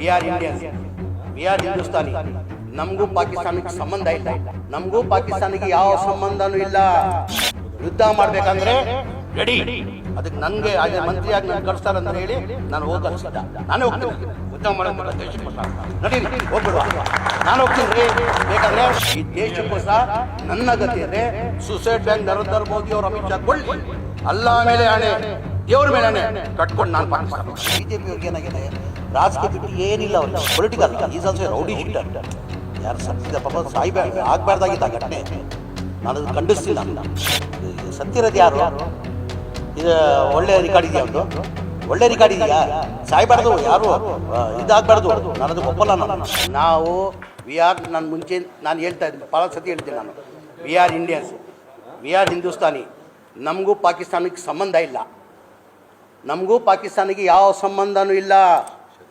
We are Indians we are Hindustani ನಮಗೂ ಪಾಕಿಸ್ತಾನಕ್ಕೆ ಸಂಬಂಧ ಇಲ್ಲ. ನಮಗೂ ಪಾಕಿಸ್ತಾನಿಗೆ ಯಾವ ಸಂಬಂಧನೂ ಇಲ್ಲ. ಯುದ್ಧ ಮಾಡ್ಬೇಕಂದ್ರೆ ರೆಡಿ ಅದಕ್ಕೆ ನನಗೆ ಅದೇ ಮಂತ್ರಿಯಾಗಿ ನಾನು ಕಳಿಸ್ತಾರೆ ಅಂತ ಹೇಳಿ ನಾನು ಹೋಗಲ್ಲ ಸಿದ್ಧ. ನಾನೇ ಹೋಗ್ತೀನಿ. ಯುದ್ಧ ಮಾಡೋದು ನಡೀರಿ, ಹೋಗ್ಬಿಡುವ. ನಾನು ಹೋಗ್ತೀನಿ ರೀ. ಬೇಕಂದ್ರೆ ಈ ದೇಶಕ್ಕೋಸ್ಕರ ನನ್ನ ಗತಿ ಇದೆ ಸುಸೈಡ್ ಬ್ಯಾಂಕ್ ನರೇಂದ್ರ ಮೋದಿ ಅವರು ಅಮಿತ್ ಶಾ ಕೊಳ್ಳಿ ಅಲ್ಲ ಮೇಲೆ ಹಣೆ. ದೇವ್ರ ಮೇಲೆ ಹಣೆ. ಕಟ್ಕೊಂಡು ನಾನು ಪಾಕಿಸ್ತಾನ ಬಿಜೆಪಿ ಅವ್ರಿಗೆ ಏನಾಗಿದೆ? ರಾಜಕೀಯ ಬಿಟ್ಟು ಏನಿಲ್ಲ ಅವ್ರಿಗೆ. Political is also rowdy sheeter ಯಾರು ಸತ್ತಿದ ಪಾಪ ಸಾಯ್ಬೇಡ ಆಗ್ಬಾರ್ದಾಗಿದ್ದ ಘಟನೆ. ನಾನು ಖಂಡಿಸ್ತಿಲ್ಲ. ಸತ್ತಿರೋದು ಯಾರು? ಇದು ಒಳ್ಳೆ ರೆಕಾರ್ಡ್ ಇದೆಯಾ ಒಂದು ಒಳ್ಳೆ ರೆಕಾರ್ಡ್ ಇದೆಯಾ? ಸಾಯ್ಬಾರ್ದು. ಯಾರು? ಇದಾಗಬಾರ್ದು. ನಾನು ಅದು ಒಪ್ಪಲ್ಲ ನಾನು. ನಾವು ವಿ ಆರ್ ನಾನು ಮುಂಚೆ, ನಾನು ಹೇಳ್ತಾ ಇದ್ದೀನಿ. ಭಾಳ ಸತಿ ಹೇಳ್ತೀನಿ ನಾನು. We are Indians we are Hindustani ನಮಗೂ ಪಾಕಿಸ್ತಾನಕ್ಕೆ ಸಂಬಂಧ ಇಲ್ಲ. ನಮಗೂ ಪಾಕಿಸ್ತಾನಿಗೆ ಯಾವ ಸಂಬಂಧನೂ ಇಲ್ಲ.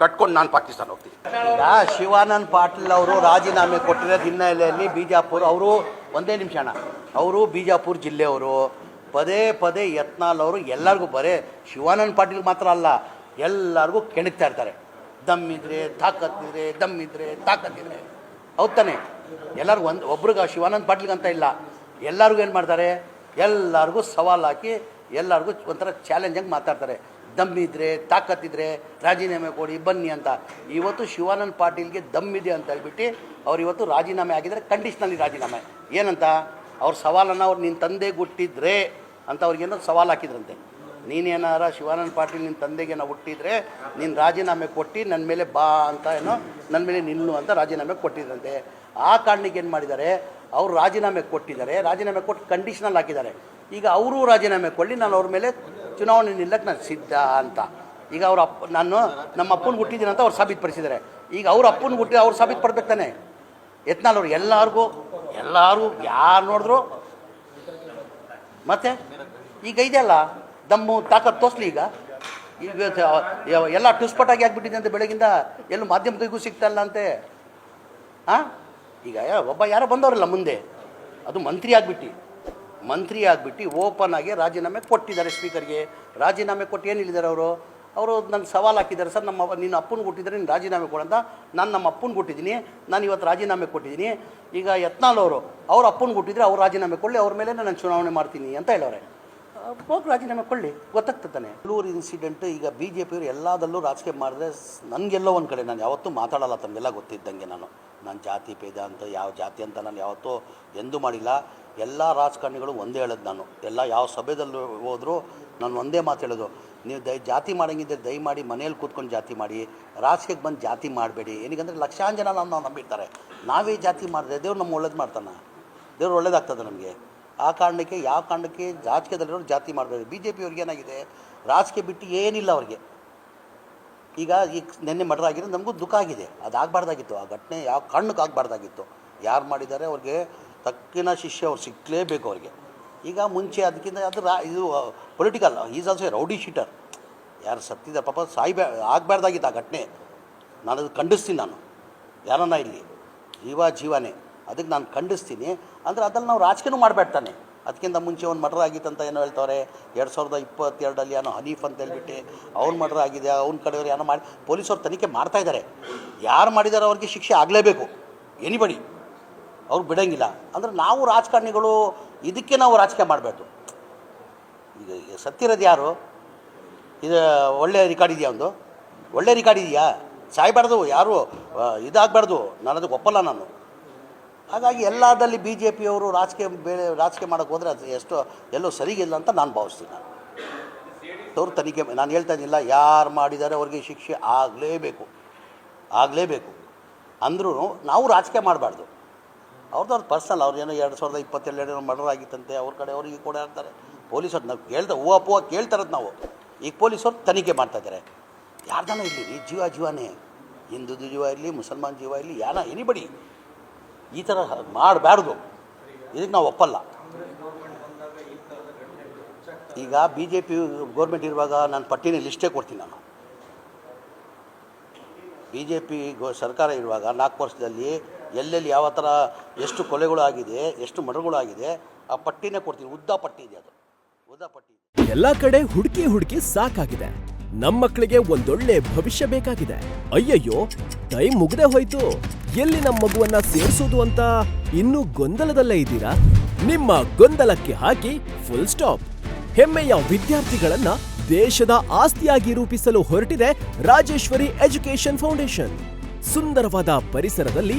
ಕಟ್ಕೊಂಡು ನಾನು ಪಾಕಿಸ್ತಾನ ಹೋಗ್ತೀನಿ. ಈಗ ಶಿವಾನಂದ್ ಪಾಟೀಲ್ ಅವರು ರಾಜೀನಾಮೆ ಕೊಟ್ಟಿರೋ ಹಿನ್ನೆಲೆಯಲ್ಲಿ ಬಿಜಾಪುರ್ ಅವರು, ಒಂದೇ ನಿಮಿಷ ಅವರು ಬಿಜಾಪುರ ಜಿಲ್ಲೆಯವರು, ಪದೇ ಪದೇ ಯತ್ನಾಲ್ ಅವರು ಎಲ್ಲರಿಗೂ ಬರೇ ಶಿವಾನಂದ್ ಪಾಟೀಲ್ ಮಾತ್ರ ಅಲ್ಲ, ಎಲ್ಲರಿಗೂ ಕೆಣಕ್ತಾ ಇರ್ತಾರೆ. ದಮ್ಮಿದ್ರೆ ತಾಕತ್ತಿದ್ರೆ ದಮ್ಮಿದ್ರೆ ತಾಕತ್ತಿದ್ರೆ ಹೌದ್ ತಾನೆ? ಎಲ್ಲರಿಗೂ ಒಂದು, ಒಬ್ರಿಗೆ ಶಿವಾನಂದ್ ಪಾಟೀಲ್ಗೆ ಅಂತ ಇಲ್ಲ, ಎಲ್ಲರಿಗೂ ಏನು ಮಾಡ್ತಾರೆ? ಎಲ್ಲರಿಗೂ ಸವಾಲು ಹಾಕಿ ಎಲ್ಲರಿಗೂ ಒಂಥರ ಚಾಲೆಂಜಾಗಿ ಮಾತಾಡ್ತಾರೆ. ದಮ್ಮಿದ್ರೆ, ತಾಕತ್ತಿದ್ರೆ ರಾಜೀನಾಮೆ ಕೊಡಿ, ಬನ್ನಿ ಅಂತ. ಇವತ್ತು ಶಿವಾನಂದ್ ಪಾಟೀಲ್ಗೆ ದಮ್ಮಿದೆ ಅಂತ ಹೇಳ್ಬಿಟ್ಟು ಅವ್ರು ಇವತ್ತು ರಾಜೀನಾಮೆ ಆಗಿದ್ದಾರೆ ಕಂಡೀಷ್ನಲ್ಲಿ ರಾಜೀನಾಮೆ. ಏನಂತ? ಅವ್ರ ಸವಾಲನ್ನು ಅವ್ರು ನಿನ್ನ ತಂದೆ ಹುಟ್ಟಿದ್ರೆ ಅಂತ ಅವ್ರಿಗೇನೋ ಸವಾಲು ಹಾಕಿದ್ರಂತೆ. ನೀನೇನಾರ ಶಿವಾನಂದ ಪಾಟೀಲ್ ನಿನ್ನ ತಂದೆಗೆ ನಾವು ಹುಟ್ಟಿದ್ರೆ ನೀನು ರಾಜೀನಾಮೆ ಕೊಟ್ಟು ನನ್ನ ಮೇಲೆ ಬಾ ಅಂತ ಏನೋ ನನ್ನ ಮೇಲೆ ನಿಲ್ಲು ಅಂತ ರಾಜೀನಾಮೆ ಕೊಟ್ಟಿದ್ರಂತೆ. ಆ ಕಾರಣಕ್ಕೆ ಏನು ಮಾಡಿದ್ದಾರೆ? ಅವರು ರಾಜೀನಾಮೆ ಕೊಟ್ಟಿದ್ದಾರೆ. ರಾಜೀನಾಮೆ ಕೊಟ್ಟು ಕಂಡೀಷನಲ್ ಹಾಕಿದ್ದಾರೆ. ಈಗ ಅವರು ರಾಜೀನಾಮೆ ಕೊಡಲಿ, ನಾನು ಅವ್ರ ಮೇಲೆ ಚುನಾವಣೆ ನಿಲ್ಲಕ್ಕೆ ನಾನು ಸಿದ್ಧ ಅಂತ. ಈಗ ಅವ್ರ ಅಪ್ಪ, ನಾನು ನಮ್ಮ ಅಪ್ಪನ ಹುಟ್ಟಿದ್ದೀನಿ ಅಂತ ಅವ್ರು ಸಾಬೀತುಪಡಿಸಿದ್ದಾರೆ. ಈಗ ಅವ್ರ ಅಪ್ಪನ ಹುಟ್ಟಿ ಅವ್ರು ಸಾಬೀತುಪಡ್ಬೇಕು ತಾನೆ? ಎತ್ನಾಲ್ ಅವ್ರು ಎಲ್ಲರಿಗೂ ಎಲ್ಲರೂ ಯಾರು ನೋಡಿದ್ರು? ಮತ್ತೆ? ಈಗ ಇದೆಯಲ್ಲ ದಮ್ಮು, ತಾಕತ್ ತೋರಿಸ್ಲಿ ಈಗ. ಈಗ ಎಲ್ಲ ಟುಸ್ಪಟಾಗಿ ಆಗ್ಬಿಟ್ಟಿದೆ ಅಂತ ಬೆಳಗಿಂದ ಎಲ್ಲೂ ಮಾಧ್ಯಮದಿಗೂ ಸಿಗ್ತಲ್ಲ ಅಂತೆ. ಹಾಂ ಈಗ ಒಬ್ಬ ಯಾರೋ ಬಂದವರಲ್ಲ ಮುಂದೆ. ಅದು ಮಂತ್ರಿ ಆಗ್ಬಿಟ್ಟು. ಮಂತ್ರಿ ಆಗಿಬಿಟ್ಟು ಓಪನ್ ಆಗಿ ರಾಜೀನಾಮೆ ಕೊಟ್ಟಿದ್ದಾರೆ ಸ್ಪೀಕರ್ಗೆ. ರಾಜೀನಾಮೆ ಕೊಟ್ಟು ಏನು ಹೇಳಿದ್ದಾರೆ ಅವರು? ಅವರು ನನ್ನ ಸವಾಲು ಹಾಕಿದ್ದಾರೆ, ಸರ್, ನಮ್ಮ ನಿನ್ನ ಅಪ್ಪನ ಕೊಟ್ಟಿದ್ದಾರೆ ನೀನು ರಾಜೀನಾಮೆ ಕೊಡಂತ ನಾನು ನಮ್ಮ ಅಪ್ಪನ ಕೊಟ್ಟಿದ್ದೀನಿ, ನಾನು ಇವತ್ತು ರಾಜೀನಾಮೆ ಕೊಟ್ಟಿದ್ದೀನಿ. ಈಗ ಯತ್ನಾಳ್ ಅವರು, ಅವ್ರ ಅಪ್ಪನ ಕೊಟ್ಟಿದ್ರೆ ಅವ್ರು ರಾಜೀನಾಮೆ ಕೊಡಲಿ, ಅವ್ರ ಮೇಲೆ ನಾನು ಚುನಾವಣೆ ಮಾಡ್ತೀನಿ ಅಂತ ಹೇಳೋರೆ ಹೋಗಿ ರಾಜೀನಾಮೆ ಕೊಡಲಿ ತಾನೆ. ಬೆಂಗಳೂರು ಇನ್ಸಿಡೆಂಟ್ ಈಗ ಬಿ ಜೆ ಪಿಯವರು ಎಲ್ಲದಲ್ಲೂ ರಾಜಕೀಯ ಮಾಡಿದ್ರೆ ನನಗೆಲ್ಲೋ ಒಂದು ಕಡೆ ನಾನು ಯಾವತ್ತೂ ಮಾತಾಡಲ್ಲ, ತಮಗೆಲ್ಲ ಗೊತ್ತಿದ್ದಂಗೆ ನಾನು. ನಾನು ಜಾತಿ, ಭೇದ ಅಂತ, ಯಾವ ಜಾತಿ ಅಂತ ನಾನು ಯಾವತ್ತೂ ಎಂದೂ ಮಾಡಿಲ್ಲ. ಎಲ್ಲ ರಾಜಕಾರಣಿಗಳು ಒಂದೇ ಹೇಳೋದು ನಾನು. ಎಲ್ಲ ಯಾವ ಸಭೆದಲ್ಲೂ ಹೋದರೂ ನಾನು ಒಂದೇ ಮಾತು ಹೇಳೋದು. ನೀವು ದಯ ಜಾತಿ ಮಾಡಂಗಿದ್ದರೆ ದಯಮಾಡಿ ಮನೆಯಲ್ಲಿ ಕೂತ್ಕೊಂಡು ಜಾತಿ ಮಾಡಿ ರಾಜಕೀಯಕ್ಕೆ ಬಂದು ಜಾತಿ ಮಾಡಬೇಡಿ. ಏನಿಗಂದರೆ ಲಕ್ಷಾಂತರ ಜನ ನಾವು ನಂಬಿರ್ತಾರೆ. ನಾವೇ ಜಾತಿ ಮಾಡಿದ್ರೆ ದೇವ್ರು ನಮ್ಮ ಒಳ್ಳೇದು ಮಾಡ್ತಾನೆ? ದೇವ್ರು ಒಳ್ಳೇದಾಗ್ತದೆ ನಮಗೆ? ಆ ಕಾರಣಕ್ಕೆ, ಯಾವ ಕಾರಣಕ್ಕೆ ರಾಜಕೀಯದಲ್ಲಿರೋರು ಜಾತಿ ಮಾಡಬೇಡಿ ಬಿ ಜೆ ಪಿಯವ್ರಿಗೆ ಏನಾಗಿದೆ? ರಾಜಕೀಯ ಬಿಟ್ಟು ಏನಿಲ್ಲ ಅವ್ರಿಗೆ. ಈಗ ಈ ನಿನ್ನೆ ಮರ್ಡರ್ ನಮಗೂ ದುಃಖ ಆಗಿದೆ. ಅದು ಆಗಬಾರ್ದಾಗಿತ್ತು ಆ ಘಟನೆ ಯಾವ ಕಣ್ಣಕ್ಕೆ ಆಗಬಾರ್ದಾಗಿತ್ತು. ಯಾರು ಮಾಡಿದ್ದಾರೆ ಅವ್ರಿಗೆ ತಕ್ಕಿನ ಶಿಷ್ಯ ಅವ್ರು ಸಿಕ್ಕಲೇಬೇಕು ಅವ್ರಿಗೆ. ಈಗ ಮುಂಚೆ ಅದಕ್ಕಿಂತ ಅದು ರಾ, ಇದು political is also rowdy sheeter ಯಾರು ಸತ್ತಿದ, ಪಾಪ ಸಾಯ್ಬೇ, ಆಗಬಾರ್ದಾಗಿತ್ತು ಆ ಘಟನೆ. ನಾನು ಅದು ಖಂಡಿಸ್ತೀನಿ ನಾನು. ಯಾರನ್ನ ಇಲ್ಲಿ? ಜೀವ ಜೀವನೇ. ಅದಕ್ಕೆ ನಾನು ಖಂಡಿಸ್ತೀನಿ. ಅಂದರೆ ಅದ್ರಲ್ಲಿ ನಾವು ರಾಜಕೀಯನೂ ಮಾಡಬೇಡ್ತಾನೆ ಅದಕ್ಕಿಂತ ಮುಂಚೆ ಒಂದು ಮರ್ಡರ್ ಅಂತ ಏನೋ ಹೇಳ್ತಾರೆ ಎರಡು ಸಾವಿರದ ಇಪ್ಪತ್ತೆರಡಲ್ಲಿ ಏನೋ ಹನೀಫ್ ಅಂತ ಹೇಳ್ಬಿಟ್ಟು ಅವ್ನು ಮರ್ಡರ್ ಆಗಿದೆ, ಅವ್ನ ಕಡೆಯವ್ರು ಏನೋ ಮಾಡಿ, ಪೊಲೀಸವ್ರು ತನಿಖೆ ಮಾಡ್ತಾ ಇದ್ದಾರೆ. ಯಾರು ಮಾಡಿದಾರೋ ಅವ್ರಿಗೆ ಶಿಕ್ಷೆ ಆಗಲೇಬೇಕು. ಎನಿಬಡಿ ಅವ್ರು ಬಿಡೋಂಗಿಲ್ಲ. ಅಂದರೆ ನಾವು ರಾಜಕಾರಣಿಗಳು ಇದಕ್ಕೆ ನಾವು ರಾಜಕೀಯ ಮಾಡಬೇಕು. ಈಗ ಸತ್ತಿರೋದು ಯಾರು? ಇದು ಒಳ್ಳೆ ರೆಕಾರ್ಡ್ ಇದೆಯಾ ಒಂದು? ಒಳ್ಳೆ ರೆಕಾರ್ಡ್ ಇದೆಯಾ? ಸಾಯ್ಬಾರ್ದು, ಯಾರು ಇದಾಗಬಾರ್ದು. ನಾನು ಅದಕ್ಕೆ ಒಪ್ಪಲ್ಲ ನಾನು. ಹಾಗಾಗಿ ಎಲ್ಲದಲ್ಲಿ ಬಿ ಜೆ ಪಿಯವರು ರಾಜಕೀಯ ಬೇರೆ, ರಾಜಕೀಯ ಮಾಡೋಕ್ಕೆ ಹೋದರೆ ಅದು ಎಷ್ಟು, ಎಲ್ಲೋ ಸರಿಗಿಲ್ಲ ಅಂತ ನಾನು ಭಾವಿಸ್ತೀನಿ ನಾನು. ಅವ್ರು ತನಿಖೆ ನಾನು ಹೇಳ್ತಾ ಇದ್ದಿಲ್ಲ, ಯಾರು ಮಾಡಿದ್ದಾರೆ ಅವ್ರಿಗೆ ಶಿಕ್ಷೆ ಆಗಲೇಬೇಕು. ಆಗಲೇಬೇಕು. ಅಂದ್ರೂ ನಾವು ರಾಜಕೀಯ ಮಾಡಬಾರ್ದು. ಅವ್ರದ್ದು ಅವ್ರ ಪರ್ಸನಲ್, ಅವ್ರು ಏನೋ ಎರಡು ಸಾವಿರದ ಇಪ್ಪತ್ತೆರಡು ಮರ್ಡರ್ ಆಗಿತ್ತಂತೆ, ಅವ್ರ ಕಡೆ ಅವ್ರಿಗೆ ಕೂಡ ಇರ್ತಾರೆ ಪೊಲೀಸರು ನಾವು ಕೇಳ್ತಾ ಹೂವು ಅಪ್ಪುವ ಕೇಳ್ತಾರದು ನಾವು. ಈಗ ಪೊಲೀಸರು ತನಿಖೆ ಮಾಡ್ತಾ ಇದ್ದಾರೆ. ಯಾರ್ದಾನ ಇರಲಿ ಜೀವ ಜೀವನೇ. ಹಿಂದೂ ಜೀವ ಇರಲಿ, ಮುಸಲ್ಮಾನ್ ಜೀವ ಇರಲಿ, ಯಾರ ಎನಿಬಡಿ ಈ ಥರ ಮಾಡಬಾರ್ದು ಇದಕ್ಕೆ ನಾವು ಒಪ್ಪಲ್ಲ. ಈಗ ಬಿ ಜೆ ಪಿ ಗೌರ್ಮೆಂಟ್ ಇರುವಾಗ ನಾನು ಪಟ್ಟಿನ ಲಿಸ್ಟೇ ಕೊಡ್ತೀನಿ ನಾನು. ಬಿ ಜೆ ಪಿ ಸರ್ಕಾರ ಇರುವಾಗ ನಾಲ್ಕು ವರ್ಷದಲ್ಲಿ ಎಲ್ಲೆಲ್ಲಿ ಯಾವ ಥರ ಎಷ್ಟು ಕೊಲೆಗಳು ಆಗಿದೆ, ಎಷ್ಟು ಮರಗಳಾಗಿದೆ ಆ ಪಟ್ಟಿನೇ ಕೊಡ್ತೀನಿ. ಉದ್ದ ಪಟ್ಟಿ ಇದೆ ಅದು. ಉದ್ದ ಪಟ್ಟಿ ಎಲ್ಲಾ ಕಡೆ ಹುಡುಕಿ ಹುಡುಕಿ ಸಾಕಾಗಿದೆ. ನಮ್ಮ ಮಕ್ಕಳಿಗೆ ಒಂದೊಳ್ಳೆ ಭವಿಷ್ಯ ಬೇಕಾಗಿದೆ. ಅಯ್ಯಯ್ಯೋ ಟೈಮ್ ಮುಗ್ದೆ ಹೋಯ್ತು. ಎಲ್ಲಿ ನಮ್ಮ ಮಗುವನ್ನ ಸೇರಿಸೋದು ಅಂತ ಇನ್ನೂ ಗೊಂದಲದಲ್ಲೇ ಇದ್ದೀರಾ? ನಿಮ್ಮ ಗೊಂದಲಕ್ಕೆ ಹಾಕಿ ಫುಲ್ ಸ್ಟಾಪ್ ಹೆಮ್ಮೆಯ ವಿದ್ಯಾರ್ಥಿಗಳನ್ನ ದೇಶದ ಆಸ್ತಿಯಾಗಿ ರೂಪಿಸಲು ಹೊರಟಿದೆ ರಾಜೇಶ್ವರಿ ಎಜುಕೇಶನ್ ಫೌಂಡೇಶನ್. ಸುಂದರವಾದ ಪರಿಸರದಲ್ಲಿ